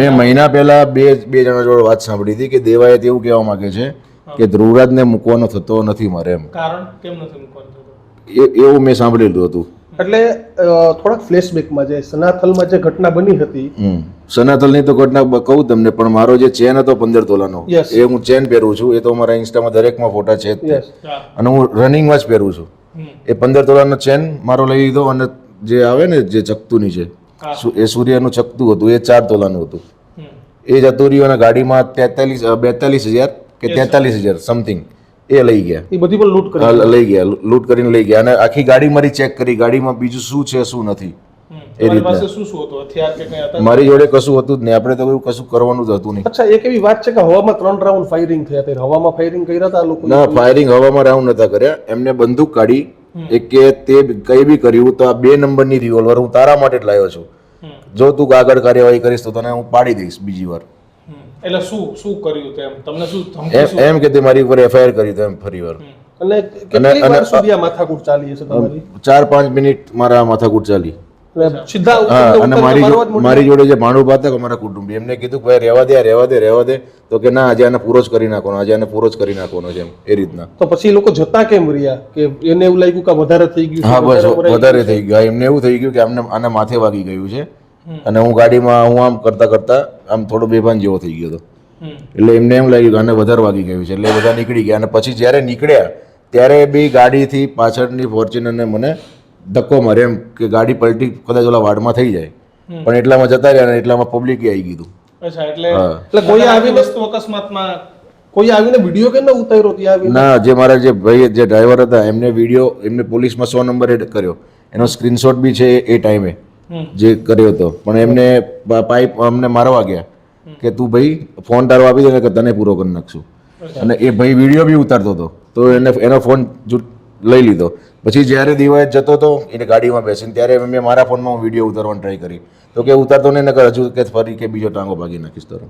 મેં મહિના પહેલા બે બે જણા જોડે વાત સાંભળી હતી કે દેવાયત એવું કહેવા માંગે છે કે ધ્રુવરાજને મૂકવાનો થતો નથી મારે એમ. કારણ કેમ નથી મૂકવાનો એ એવું મેં સાંભળેલું હતું. એટલે થોડાક ફ્લેશબેકમાં જે સનાથલમાં જે ઘટના બની હતી. સનાથલની સનાતલની તો ઘટના કહું તમને પણ મારો જે ચેન હતો પંદર તોલાનો એ હું ચેન પહેરું છું. એ તો મારા ઇન્સ્ટામાં દરેકમાં ફોટા છે જ તે. અને હું રનિંગમાં જ પહેરું છું. એ પંદર તોલાનો ચેન મારો લઈ લીધો અને જે આવે ને જે ચકતુની. સુ- એ સૂર્યનું ચકતું હતું એ ચાર તોલાનું હતું. એ જતું રહ્યું અને ગાડીમાં તેતાલીસ બેતાલીસ હજાર કે તેતાલીસ હજાર સમથિંગ એ લઈ ગયા. એ બધી પણ લૂંટ કરી લઈ ગયા લૂંટ કરીને લઈ ગયા. અને આખી ગાડી મારી ચેક કરી. ગાડીમાં બીજું શું છે શું નથી. એ રીતે રીતના. શું શું હતું? હથિયાર કે કઈ હતા? મારી જોડે કશું હતું જ નહીં. આપણે તો એવું કશું કરવાનું જ હતું નહીં. અચ્છા એક એવી વાત છે કે હવામાં ત્રણ રાઉન્ડ ફાયરિંગ થયા. હતા હવામાં ફાયરિંગ કર્યા હતા લોકો ના ફાયરિંગ હવામાં રાઉન્ડ નતા કર્યા. એમને બંદૂક કાઢી કે તે કઈ બી કર્યું તો આ બે નંબરની રિવોલ્વર હું તારા માટે જ લાવ્યો છું. જો તું આગળ કાર્યવાહી કરીશ તો તને હું પાડી દઈશ બીજી વાર. એટલે શું શું કર્યું તેમ તમને શું એમ કે તે મારી ઉપર એફઆઈઆર કરી તેમ એમ ફરી વાર. અને કેટલી વાર સુધી આ માથાકૂટ ચાલી હશે તમારી? ચાર પાંચ મિનિટ મારા માથાકૂટ ચાલી. સીધા અને મારી જોડે જે ભાણુભા હતા અમારા કુટુંબી એમને કીધું કે ભાઈ રહેવા દે રહેવા દે રહેવા દે. તો કે ના આજે આને પૂરો જ કરી નાખવાનો આજે આને પૂરો જ કરી નાખવાનો છે એ રીતના. તો પછી એ લોકો જતા કેમ રહ્યા? કે એને એવું લાગ્યું કે વધારે થઈ ગયું હા બસ વધારે વધારે થઈ ગયું. એમને એવું થઈ ગયું કે આમને આને માથે વાગી ગયું છે. અને હું ગાડીમાં હું આમ કરતા કરતા આમ થોડો બેભાન જેવો થઈ ગયો હતો. એટલે એમને એમ લાગ્યું કે આને વધારે વાગી ગયું છે. એટલે બધા નીકળી ગયા. અને પછી જ્યારે નીકળ્યા ત્યારે બી ગાડીથી પાછળની ફોર્ચ્યુનરને મને ધક્કો મારે એમ કે ગાડી પલટી કદાચ ઓલા વાડમાં થઈ જાય. પણ એટલામાં જતા રહ્યા અને એટલામાં પબ્લિકે આવી ગયું અચ્છા એટલે હા. એટલે કોઈ આવી વસ્તુ અકસ્માતમાં કોઈ આવીને વીડિયો કેમ ન ઉતાર્યો ત્યાં ના જે મારા જે ભાઈ જે ડ્રાઈવર હતા એમને વીડિયો એમને પોલીસમાં સો નંબર એડ કર્યો. એનો સ્ક્રીનશોટ બી છે એ ટાઈમે જે કર્યો હતો. પણ એમને પાઇપ અમને મારવા ગયા કે તું ભાઈ ફોન તારો આપી દે કે તને પૂરો કરી નાખશું. અને એ ભાઈ વીડિયો બી ઉતારતો હતો. તો એને એનો ફોન જુ- લઈ લીધો. પછી જ્યારે દિવાળી જતો હતો એને ગાડીમાં બેસીને ત્યારે મેં મારા ફોનમાં હું વીડિયો ઉતારવાની ટ્રાય કરી. તો કે ઉતારતો નહીં, નકર હજુ કે ફરી કે બીજો ટાંગો ભાગી નાખીશ તારો.